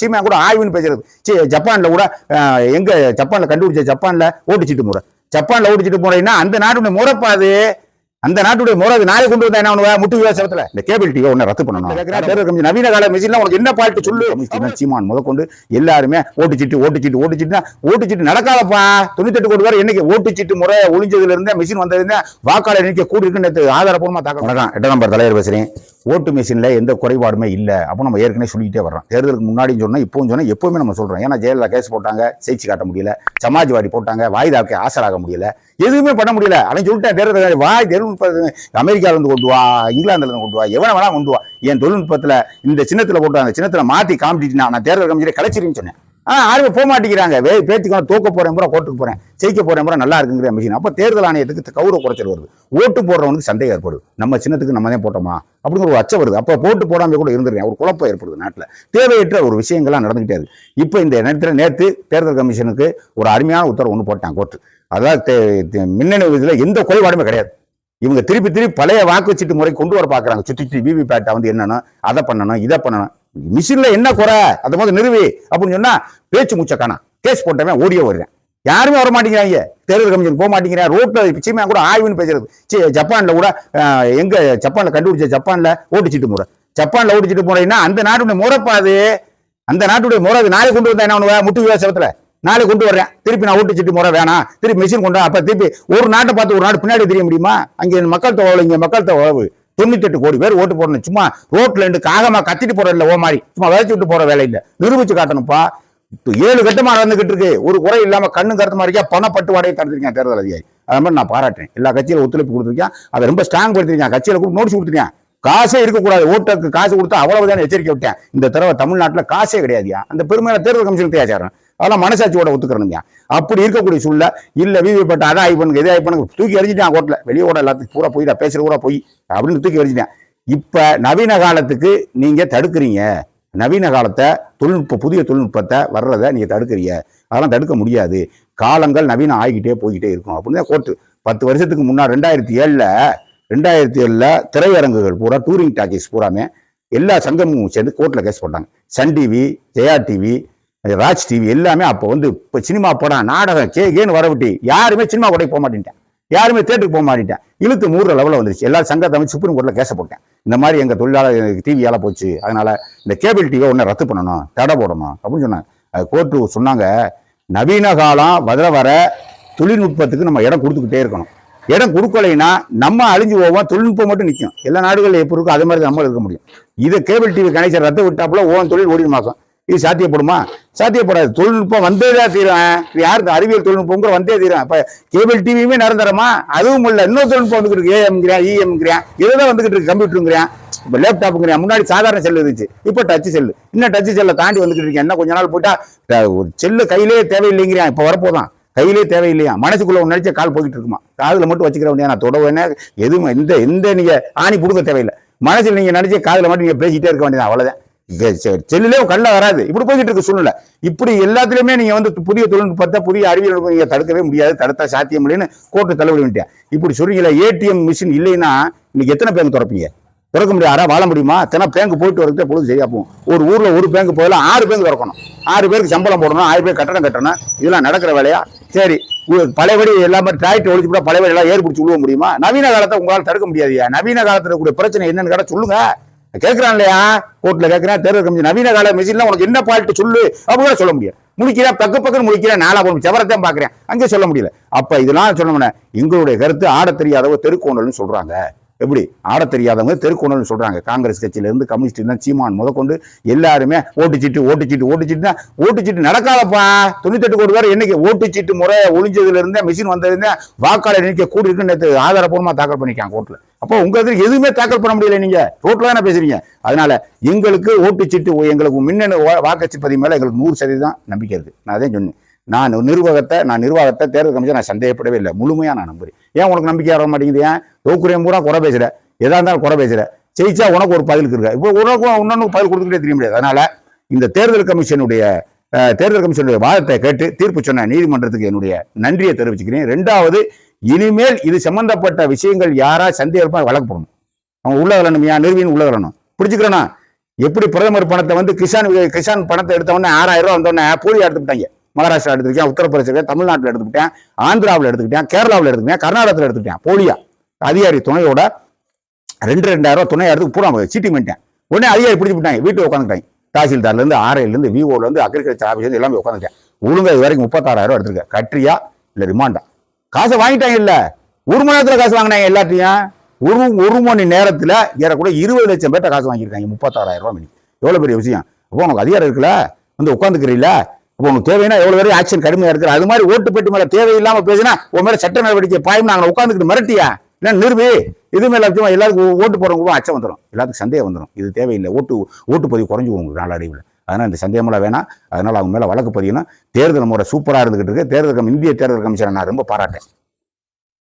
சீமா கூட ஆய்வுன்னு பேசுறது. சீ, ஜப்பான்ல கூட எங்க ஜப்பான்ல கண்டுபிடிச்ச ஜப்பான்ல ஓட்டுச்சீட்டு முறை ஜப்பான்ல ஓட்டுச்சீட்டு முறைன்னா அந்த நாட்டுடைய முறைப்பா அது அந்த நாட்டுடைய முறை அது கொண்டு வந்தா என்ன முட்டு விவசாயத்துல இந்த கேபிள் டிவி ஒன்னு ரத்து பண்ணணும். நவீன கால மிஷின்ல உனக்கு என்ன பால்ட்டு சொல்லு? சீமான் முதற்கொண்டு எல்லாருமே ஓட்டுச்சீட்டு ஓட்டுச்சீட்டு ஓட்டுச்சீட்டுனா ஓட்டுச்சீட்டு நடக்காதப்பா. தொண்ணூத்தெட்டு கோடி பேர் என்னைக்கு ஓட்டுச்சீட்டு முறை ஒளிஞ்சதுல இருந்தே மிஷின் வந்ததுல இருந்தே வாக்காளர் எண்ணிக்கை கூடி இருக்குன்னு நேத்து ஆதாரப்பூர்வமா தாக்கம் வணக்கம் எட்டாம் நம்பர் தலைவர் பேசுறேன். ஓட்டு மிஷினில் எந்த குறைபாடுமே இல்லை அப்போ நம்ம ஏற்கனவே சொல்லிக்கிட்டே வரோம் தேர்தலுக்கு முன்னாடி சொன்னால் இப்போவும் சொன்னால் எப்போவுமே நம்ம சொல்கிறோம் ஏன்னா ஜெயலலிதா கேஸ் போட்டாங்க செய்தி காட்ட முடியல. சமாஜ்வாடி போட்டாங்க வாய்தாக்கு ஆசராக முடியல. எதுவுமே பண்ண முடியல. அவன் சொல்லிட்டேன் தேர்தல் வாய் தொழில்நுட்ப அமெரிக்காவிலேருந்து கொண்டு வா இங்கிலாந்துலேருந்து கொண்டு வா எவனை வேணா கொண்டு வா. என் தொழில்நுட்பத்தில் இந்த சின்னத்தில் போட்டு அந்த சின்னத்தில் மாற்றி காமிச்சிட்டு நான் தேர்தல் கமிஷனை கலைச்சிருன்னு சொன்னேன். ஆ யாரும் போக மாட்டேங்கிறாங்க. வே பேச்சுக்கணும் தூக்க போகிறேன் பூரா கோர்ட்டுக்கு போகிறேன் ஜெயிக்க போகிறேன் பூரா நல்லா இருக்குங்கிற மிஷின் அப்போ தேர்தல் ஆணையத்துக்கு கௌரவ குறைச்சல் வருது. ஓட்டு போடுறவனுக்கு சந்தேகம் ஏற்படுது. நம்ம சின்னத்துக்கு நம்ம தான் போட்டோமா? அப்படிங்கிற ஒரு அச்சம் வருது. அப்போ போட்டு போடாமல் கூட இருந்துருக்கேன். ஒரு குழப்பம் ஏற்படுது நாட்டில். தேவையற்ற ஒரு விஷயங்கள்லாம் நடந்துகிட்டே இருக்கு. இப்போ இந்த நேரத்தில் நேற்று தேர்தல் கமிஷனுக்கு ஒரு அருமையான உத்தரவு ஒன்று போட்டான் கோர்ட்டு. அதாவது தே- மின்னணு இதில் எந்த குறைபாடுமே கிடையாது. இவங்க திருப்பி திருப்பி பழைய வாக்குச்சீட்டு முறை கொண்டு வர பார்க்குறாங்க சுற்றி சுற்றி விவிபேட்டை வந்து என்னன்னா அதை பண்ணணும் இதை பண்ணணும். மிஷின்ல என்ன குறை? அந்த மாதிரி நிறுவி அப்படின்னு சொன்னா பேச்சு மூச்சக்கானா கேஸ் போட்டவன் ஓடியே வருவேன் யாருமே வர மாட்டேங்கிறாங்க. தேர்தல் கமிஷன் போக மாட்டேங்கிறேன். ரோட்ல சீமா கூட ஆய்வுன்னு பேசுறது. சீ, ஜப்பான்ல கூட எங்க ஜப்பான்ல கண்டுபிடிச்ச ஜப்பான்ல ஓட்டிச்சிட்டு முறை. ஜப்பான்ல ஓட்டிச்சிட்டு முறைன்னா அந்த நாட்டுடைய முறைப்பா அது அந்த நாட்டுடைய முறை அது நாளை கொண்டு வந்தா என்ன பண்ணுவா? முட்டு விவசாயத்துல நாளை கொண்டு வர்றேன். திருப்பி நான் ஓட்டுச்சீட்டு முறை வேணாம். திருப்பி மிஷின் கொண்டு அப்ப திருப்பி ஒரு நாட்டை பார்த்து ஒரு நாடு பின்னாடி தெரிய முடியுமா? அங்கே மக்கள் தொகை இங்கே மக்கள் தொகை தொண்ணூத்தெட்டு கோடி பேர் ஓட்டு போடணும். சும்மா ரோட்ல இருந்து காகமா கத்திட்டு போற இல்ல ஓ மாதிரி சும்மா விதைச்சு விட்டு போற வேலை இல்ல. நிரூபிச்சு காட்டணும்ப்பா. இப்போ ஏழு கட்டமா நடந்துகிட்டு இருக்கு. ஒரு குறை இல்லாம கண்ணு கருத்து மாதிரிக்கா பணப்பட்டு வாடகை தடுத்திருக்கேன் தேர்தல் அதிகாரி. அது மாதிரி நான் பாராட்டுறேன். எல்லா கட்சியில ஒத்துழைப்பு கொடுத்துருக்கேன். அதை ரொம்ப ஸ்ட்ராங் படுத்திருக்கேன். கட்சியில கூட நோட்ஸ் கொடுத்துருக்கேன் காசே இருக்கக்கூடாது. ஓட்டுக்கு காசு கொடுத்தா அவ்வளவுதான் எச்சரிக்கை விட்டேன். இந்த தடவை தமிழ்நாட்டுல காசே கிடையாதுயா? அந்த பெருமையான தேர்தல் கமிஷன் தேச்சாரன் அதெல்லாம் மனசாட்சியோட ஒத்துக்கிறனுங்க அப்படி இருக்கக்கூடிய சூழ்நிலை இல்லை விவிபட்ட அதை ஆய் பண்ணுங்க இதை பண்ணுங்க தூக்கி அறிஞ்சிட்டேன் கோட்டில் வெளியே எல்லாத்துக்கும் பூரா போயிடா பேசுகிற பூரா போய் அப்படின்னு தூக்கி எறிஞ்சிட்டேன். இப்போ நவீன காலத்துக்கு நீங்கள் தடுக்கிறீங்க. நவீன காலத்தை தொழில்நுட்ப புதிய தொழில்நுட்பத்தை வர்றதை நீங்கள் தடுக்கிறீங்க. அதெல்லாம் தடுக்க முடியாது. காலங்கள் நவீனம் ஆகிக்கிட்டே போய்கிட்டே இருக்கும். அப்படின்னு கோர்ட்டு பத்து வருஷத்துக்கு முன்னாடி ரெண்டாயிரத்தி ஏழில் ரெண்டாயிரத்தி ஏழில் திரையரங்குகள் பூரா டூரிங் டாக்கீஸ் பூராமே எல்லா சங்கமும் சேர்ந்து கோர்ட்டில் கேஸ் போட்டாங்க. Sun TV Jaya TV Raj TV எல்லாமே அப்போ வந்து இப்போ சினிமா படம் நாடகம் கே கேன்னு வரவிட்டு யாருமே சினிமா கடைக்கு போக மாட்டேன்ட்டேன். யாருமே தேட்டருக்கு போக மாட்டேன்ட்டேன். இழுத்து மூடுற லெவலில் வந்துருச்சு. எல்லா சங்கத்தை அமைச்சு சுப்ரீம் கோர்ட்டில் கேச போட்டேன். இந்த மாதிரி எங்கள் தொழிலாளர் டிவியால் போச்சு. அதனால் இந்த கேபிள் டிவியை ஒன்று ரத்து பண்ணணும் தடை போடணும் அப்படின்னு சொன்னாங்க. அது கோர்ட்டு சொன்னாங்க நவீன காலம் வர வர தொழில்நுட்பத்துக்கு நம்ம இடம் கொடுத்துக்கிட்டே இருக்கணும். இடம் கொடுக்கலைன்னா நம்ம அழிஞ்சு போவோம் தொழில்நுட்பம் மட்டும் நிற்கும் எல்லா நாடுகளில் எப்படி இருக்கோ அதே மாதிரி நம்ம இருக்க முடியும். இதை கேபிள் டிவி கனெக்ஷன் ரத்து விட்டாப்புல ஓன் தொழில் ஓடி மாதம் இது சாத்தியப்படுமா? சாத்தியப்படாது. தொழில்நுட்பம் வந்தே தான் தீரும். இது யாருக்கு? அறிவியல் தொழில்நுட்பங்கிற வந்தே தீரும். இப்போ கேபிள் டிவியுமே நிரந்தரமா? அதுவும் இல்லை. இன்னொரு தொழில்நுட்பம் வந்துகிட்டு இருக்கு. ஏஎம்ங்கிறேன் இஎம்ங்கிறேன் இதுதான் வந்துக்கிட்டு இருக்கு கம்ப்யூட்டருங்கிறேன். இப்போ லேப்டாப்புங்கிறேன். முன்னாடி சாதாரண செல் இருந்துச்சு. இப்போ டச் செல்லு. இன்னும் டச் செல்லை தாண்டி வந்துகிட்டு இருக்கேன். என்ன கொஞ்ச நாள் போயிட்டா ஒரு செல்லு கையிலேயே தேவையில்லைங்கிறேன். இப்போ வரப்போதான். கையிலே தேவையில்லையா? மனசுக்குள்ள ஒன்று நினைச்ச கால் போய்கிட்டு இருக்குமா? காதில் மட்டும் வச்சுக்கிற வேண்டிய நான் தொடவேனே எதுவும் எந்த எந்த நீங்கள் ஆணி கொடுக்க தேவையில்லை. மனசில் நீங்கள் நினைச்ச காதில் மட்டும் நீங்கள் பேசிக்கிட்டே இருக்க வேண்டியது அவ்வளோதான் இது கண்ணில் கல்ல வராது. இப்படி போய்கிட்டு இருக்க சூழ்நிலை. இப்படி எல்லாத்துலேயுமே நீங்கள் வந்து புதிய தொழில்நுட்பத்தை புதிய அறிவியல் நீங்கள் தடுக்கவே முடியாது தடுத்தா சாத்தியம் இல்லைன்னு கோர்ட்டு தள்ளுபடி பண்ணிட்டேன். இப்படி சொல்றீங்களா ஏடிஎம் மிஷின் இல்லைன்னா இன்னைக்கு எத்தனை பேங்க் திறப்பீங்க? திறக்க முடியாதா. வாழ முடியுமா? எத்தனை பேங்க் போயிட்டு வரதுக்கு பொழுது சரியா போகும். ஒரு ஊரில் ஒரு பேங்க் போகலாம் ஆறு பேங்க் திறக்கணும். ஆறு பேருக்கு சம்பளம் போடணும் ஆறு பேர் கட்டணம் கட்டணும். இதெல்லாம் நடக்கிற வேலையா? சரி. பழையபடி எல்லாமே டிராக்டர் ஒழிச்சு கூட பழையபடி எல்லாம் ஏற்படுத்தி விழுவ முடியுமா? நவீன காலத்தை உங்களால் தடுக்க முடியாது. நவீன காலத்தில் கூடிய பிரச்சனை என்னன்னு கேட்டால் சொல்லுங்க. கேட்கிறான் இல்லையா கோர்ட்ல கேட்கிறேன் தேர்தல் கமிஷன். நவீன கால மிஷின்ல உனக்கு என்ன பால்ட்டு சொல்லு? அப்படின்னு சொல்ல முடியும் முடிக்கிறேன் பக்கு பக்கம் முடிக்கிறேன் நாலா போகணும் செவரத்தையும் பாக்குறேன் அங்கே சொல்ல முடியல. அப்ப இதெல்லாம் சொல்லணும்னா எங்களுடைய கருத்து ஆட தெரியாதவ தெருக்கோணல்னு சொல்றாங்க. எப்படி? ஆட தெரியாதவங்க தெருக்கோணல்னு சொல்றாங்க. காங்கிரஸ் கட்சியில இருந்து கம்யூனிஸ்ட் சீமான் முதற்கொண்டு எல்லாருமே ஓட்டுச்சீட்டு ஓட்டுச்சீட்டு ஓட்டுச்சீட்டுனா ஓட்டுச்சீட்டு நடக்காதப்பா. தொண்ணூத்தெட்டு கோடி பேர் என்னைக்கு ஓட்டுச்சீட்டு முறை ஒளிஞ்சதுல இருந்தே மிஷின் வந்ததுல வாக்காளர் எண்ணிக்கை கூடி இருக்குன்னு ஆதாரப்பூர்வமா தாக்கல் பண்ணிருக்காங்க கோர்ட்ல. அப்போ உங்களுக்கு எதுவுமே தாக்கல் பண்ண முடியல நீங்க. ரோட்ல தானே பேசுறீங்க? அதனால எங்களுக்கு ஓட்டுச்சீட்டு எங்களுக்கு மின்னணு வா- பதிவு மேல எங்களுக்கு நூறு சதவீதம் நம்பிக்கை இருக்கு. நான் அதே சொன்னேன். நான் நிர்வாகத்தை நான் நிர்வாகத்தை தேர்தல் கமிஷன் நான் சந்தேகப்படவே இல்லை. முழுமையா நான் நம்புறேன். ஏன் உனக்கு நம்பிக்கை வர மாட்டேங்குது? ஏன்? தோக்குறையும் பூரா குறை பேசுற எதா இருந்தாலும் குறை பேசுற ஜெயிச்சா உனக்கு ஒரு பதிலுக்கு இருக்கா இப்போ உனக்கு இன்னொன்று பதில் கொடுத்துக்கிட்டே தெரிய முடியாது. அதனால இந்த தேர்தல் கமிஷனுடைய தேர்தல் கமிஷனுடைய வாதத்தை கேட்டு தீர்ப்பு சொன்ன நீதிமன்றத்துக்கு என்னுடைய நன்றியை தெரிவிச்சுக்கிறேன். ரெண்டாவது இனிமேல் இது சம்பந்தப்பட்ட விஷயங்கள் யாரா சந்தேகமா வழக்கு போடணும். அவங்க உள்ள வரணும் ஏன் நிறுவின்னு உள்ள வரணும். பிடிச்சுக்கிறேன்னா எப்படி பிரதமர் பணத்தை வந்து கிசான் கிஷான் கிசான் பணத்தை எடுத்தவொடனே ஆறாயிரம் ரூபா வந்தோடனே போலியா எடுத்துக்கிட்டாங்க மகாராஷ்டிரா எடுத்துக்கிட்டேன் உத்தரப்பிரதேசம் தமிழ்நாட்டில் எடுத்துக்கிட்டேன் ஆந்திராவில் எடுத்துக்கிட்டேன் கேரளாவில் எடுத்துக்கிட்டேன் கர்நாடகத்தில் எடுத்துக்கிட்டேன் போலியா. அதிகாரி துணையோட ரெண்டு ரெண்டாயிரம் ரூபா துணையா எடுத்து பூரா சீட்டி பண்ணிட்டேன் உடனே அதிகாரி பிடிச்சி விட்டாங்க வீட்டில் உட்காந்துட்டாங்க தாசில்தார்லேருந்து ஆர்ஐலேருந்து விஓலேருந்து அக்ரிகல்ச்சர் ஆஃபீஸ் எல்லாமே உட்காந்துட்டேன் ஒழுங்கா இது வரைக்கும் முப்பத்தாறாயிரம் எடுத்துருக்கேன். கட்ரியா இல்லை ரிமாண்டா காசை வாங்கிட்டாங்க இல்ல. ஒரு மணி நேரத்தில் காசு வாங்கினாங்க எல்லாத்தையும். ஒரு ஒரு மணி நேரத்தில் ஏறக்கூட இருபது லட்சம் பேர்ட்ட காசு வாங்கியிருக்காங்க. முப்பத்தாறாயிரம் ரூபாய் மணி. எவ்வளோ பெரிய விஷயம்? அப்போ உனக்கு அதிகாரம் இருக்குல்ல? வந்து உட்காந்துக்கிறீல்ல அப்போ உனக்கு தேவைன்னா எவ்வளோ வரையும் ஆக்ஷன் கடுமையாக இருக்குது. அது மாதிரி ஓட்டு பெட்டி மேலே தேவையில்லாமல் பேசினா உன் மேலே சட்ட நடவடிக்கை பாயும் நாங்கள் உட்காந்துக்கிட்டு மிரட்டியா? இல்லை நிறுவி இது மேலே எல்லாருக்கும் ஓட்டு போடுறவங்களும் அச்சம் வந்துடும் எல்லாத்துக்கும் சந்தேகம் வந்துடும் இது தேவையில்லை. ஓட்டு ஓட்டு பதிவு குறைஞ்சி உங்களுக்கு நாளடைவில். அதனால் இந்த சந்தேகமெல்லாம் வேணாம். அதனால் அவங்க மேலே வழக்கு பதியணும். தேர்தல் முறை சூப்பராக இருந்துகிட்டு இருக்கு. தேர்தல் இந்திய தேர்தல் கமிஷனை நான் ரொம்ப பாராட்டேன்